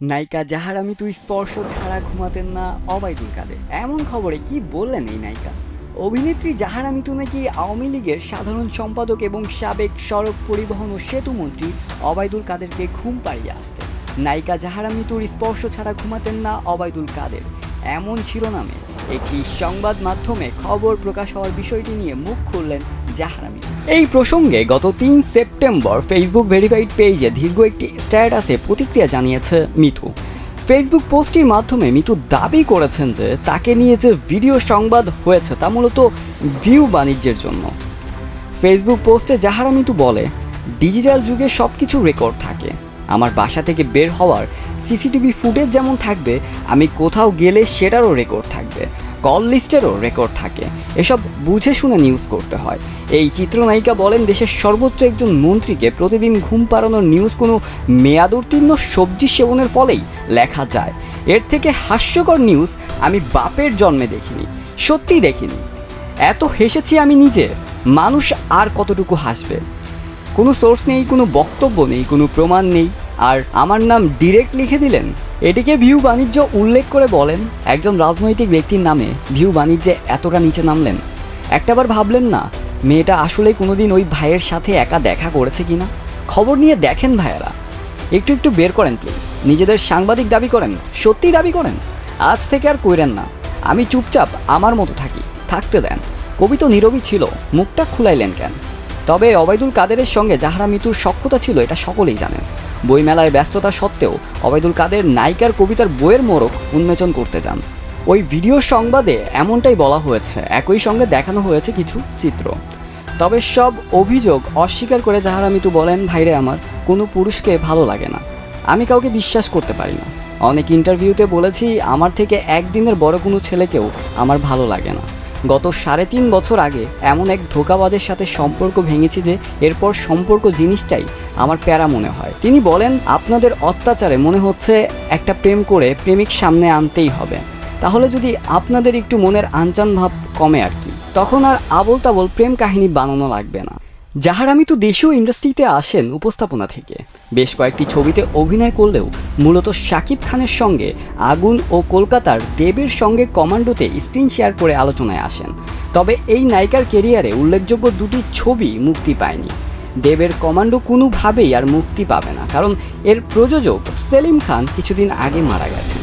নায়িকা যাহার আমি তুই স্পর্শ ছাড়া ঘুমাতেন না অবায়দুল কাদের। এমন খবরে কি বললেন এই নায়িকা? অভিনেত্রী জাহারা মিতু নাকি আওয়ামী লীগের সাধারণ সম্পাদক এবং সাবেক সড়ক পরিবহন ও সেতু মন্ত্রী অবায়দুল কাদেরকে ঘুম পাড়িয়ে আসতেন। নায়িকা জাহারা মিতুর স্পর্শ ছাড়া ঘুমাতেন না অবায়দুল কাদের। এমন শিরোনামে একটি সংবাদ মাধ্যমে খবর প্রকাশ হওয়ার বিষয়টি নিয়ে মুখ খুললেন জাহারা মিতু এই প্রসঙ্গে গত তিন সেপ্টেম্বর ফেসবুক ভেরিফাইড পেজে দীর্ঘ একটি স্ট্যাটাসে প্রতিক্রিয়া জানিয়েছে মিথু ফেসবুক পোস্টটির মাধ্যমে মিতু দাবি করেছেন যে তাকে নিয়ে যে ভিডিও সংবাদ হয়েছে তা মূলত ভিউ বাণিজ্যের জন্য। ফেসবুক পোস্টে জাহারা মিতু বলে, ডিজিটাল যুগে সব কিছু রেকর্ড থাকে। আমার বাসা থেকে বের হওয়ার সিসিটিভি ফুটেজ যেমন থাকবে, আমি কোথাও গেলে সেটারও রেকর্ড থাকবে কল লিস্টেরও রেকর্ড থাকে। এসব বুঝে শুনে নিউজ করতে হয়। এই চিত্রনায়িকা বলেন, দেশের সর্বোচ্চ একজন মন্ত্রীকে প্রতিদিন ঘুম পাড়ানোর নিউজ কোনো মেয়াদোত্তীর্ণ সবজি সেবনের ফলেই লেখা যায়। এর থেকে হাস্যকর নিউজ আমি বাপের জন্মে দেখিনি, সত্যিই দেখিনি। এত হেসেছি আমি নিজে, মানুষ আর কতটুকু হাসবে? কোনো সোর্স নেই, কোনো বক্তব্য নেই, কোনো প্রমাণ নেই। আর আমার নাম ডিরেক্ট লিখে দিলেন। এটিকে ভিউ বাণিজ্য উল্লেখ করে বলেন একজন রাজনৈতিক ব্যক্তির নামে ভিউ বাণিজ্যে এতটা নিচে নামলেন। একটাবার ভাবলেন না, মেয়েটা আসলে কোনোদিন ওই ভাইয়ের সাথে একা দেখা করেছে কিনা? খবর নিয়ে দেখেন ভাইয়েরা। একটু একটু বের করেন প্লিজ নিজেদের সাংবাদিক দাবি করেন। সত্যি দাবি করেন? আজ থেকে আর কইরেন না। আমি চুপচাপ আমার মতো থাকি। থাকতে দেন। কবি তো নীরবই ছিল। মুখটা খুলাইলেন কেন? তবে অবায়দুল কাদেরের সঙ্গে যাহারা মিতুর সক্ষতা ছিল, এটা সকলেই জানেন। বইমেলায় ব্যস্ততা সত্ত্বেও অবায়দুল কাদের নায়িকার কবিতার বইয়ের মোড়ক উন্মোচন করতে যান। ওই ভিডিও সংবাদে এমনটাই বলা হয়েছে, একই সঙ্গে দেখানো হয়েছে কিছু চিত্র। তবে সব অভিযোগ অস্বীকার করে যাহারা মিতু বলেন, ভাইরে আমার, কোনো পুরুষকে ভালো লাগে না। আমি কাউকে বিশ্বাস করতে পারি না। অনেক ইন্টারভিউতে বলেছি, আমার থেকে একদিনের বড় কোনো ছেলেকেও আমার ভালো লাগে না। গত সাড়ে তিন বছর আগে এমন এক ধোকাবাদের সাথে সম্পর্ক ভেঙেছি যে এরপর সম্পর্ক জিনিসটাই আমার প্যারা মনে হয়। তিনি বলেন, আপনাদের অত্যাচারে মনে হচ্ছে একটা প্রেম করে প্রেমিক সামনে আনতেই হবে। তাহলে যদি আপনাদের একটু মনের আনচান ভাব কমে আর কি, তখন আর আবল তাবল প্রেম কাহিনী বানানো লাগবে না। যাহার আমি তো দেশীয় ইন্ডাস্ট্রিতে আসেন উপস্থাপনা থেকে। বেশ কয়েকটি ছবিতে অভিনয় করলেও মূলত শাকিব খানের সঙ্গে আগুন ও কলকাতার দেবের সঙ্গে কমান্ডোতে স্ক্রিন শেয়ার করে আলোচনায় আসেন। তবে এই নায়িকার কেরিয়ারে উল্লেখযোগ্য দুটি ছবি মুক্তি পায়নি। দেবের কমান্ডো কোনোভাবেই আর মুক্তি পাবে না, কারণ এর প্রযোজক সেলিম খান কিছুদিন আগে মারা গেছেন।